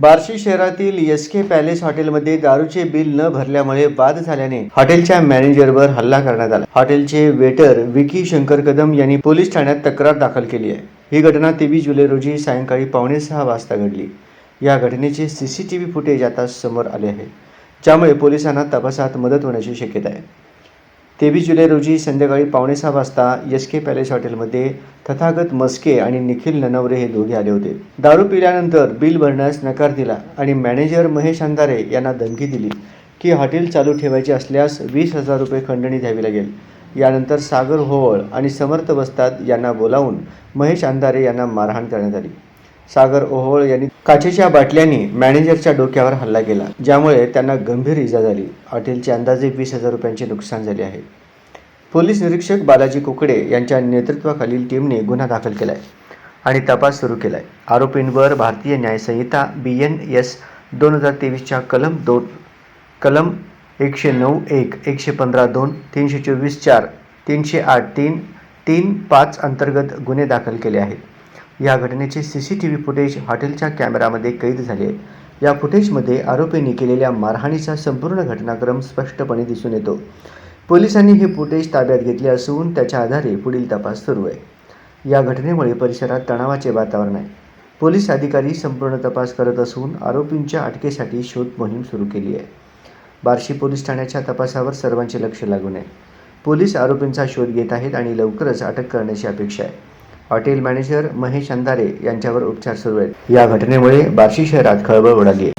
बार्शी शहरातील एस के पॅलेस हॉटेलमध्ये दारूचे बिल न भरल्यामुळे वाद झाल्याने हॉटेलच्या मॅनेजरवर हल्ला करण्यात आला. हॉटेलचे वेटर विकी शंकर कदम यांनी पोलीस ठाण्यात तक्रार दाखल केली आहे. ही घटना तेवीस जुलै रोजी सायंकाळी पावणे सहा वाजता घडली. या घटनेचे C C T V footage आता समोर आले आहे. ज्यामुळे पोलिसांना तपासात मदत होण्याची शक्यता आहे. तेवीस जुलै रोजी संध्याकाळी पावणे सहा वाजता एस के पॅलेस हॉटेलमध्ये तथागत मस्के आणि निखिल ननवरे हे दोघे आले होते. दारू पिल्यानंतर बिल भरण्यास नकार दिला आणि मॅनेजर महेश अंधारे यांना धमकी दिली की हॉटेल चालू ठेवायचे असल्यास वीस हजार रुपये खंडणी द्यावी लागेल. यानंतर सागर होवळ आणि समर्थ वस्ताद यांना बोलावून महेश अंधारे यांना मारहाण करण्यात आली. सागर ओहोळ यांनी काचेच्या बाटल्यांनी मॅनेजरच्या डोक्यावर हल्ला केला ज्यामुळे त्यांना गंभीर इजा झाली. हॉटेलचे अंदाजे वीस हजार रुपयांचे नुकसान झाले आहे. पोलीस निरीक्षक बालाजी कुकडे यांच्या नेतृत्वाखालील टीमने गुन्हा दाखल केला आहे आणि तपास सुरू केला आहे आरोपींवर भारतीय न्यायसंहिता बी एन एस दोन हजार तेवीसच्या कलम दोन कलम एकशे नऊ एक एकशे पंधरा दोन तीनशे चोवीस चार तीनशे आठ तीन तीन पाच अंतर्गत गुन्हे दाखल केले आहेत. या घटनेचे C C T V footage हॉटेलच्या कॅमेरामध्ये कैद झाले. या फुटेजमध्ये आरोपींनी केलेल्या मारहाणीचा संपूर्ण घटनाक्रम स्पष्टपणे दिसून येतो. पोलिसांनी हे फुटेज ताब्यात घेतले असून त्याच्या आधारे पुढील तपास सुरू आहे. या घटनेमुळे परिसरात तणावाचे वातावरण आहे. पोलीस अधिकारी संपूर्ण तपास करत असून आरोपींच्या अटकेसाठी शोध मोहीम सुरू केली आहे. बार्शी पोलीस ठाण्याच्या तपासावर सर्वांचे लक्ष लागून आहे. पोलीस आरोपींचा शोध घेत आहेत आणि लवकरच अटक करण्याची अपेक्षा आहे. हॉटेल मॅनेजर महेश अंधारे यांच्यावर उपचार सुरू आहेत. या घटनेमुळे बार्शी शहरात खळबळ उडाली आहे.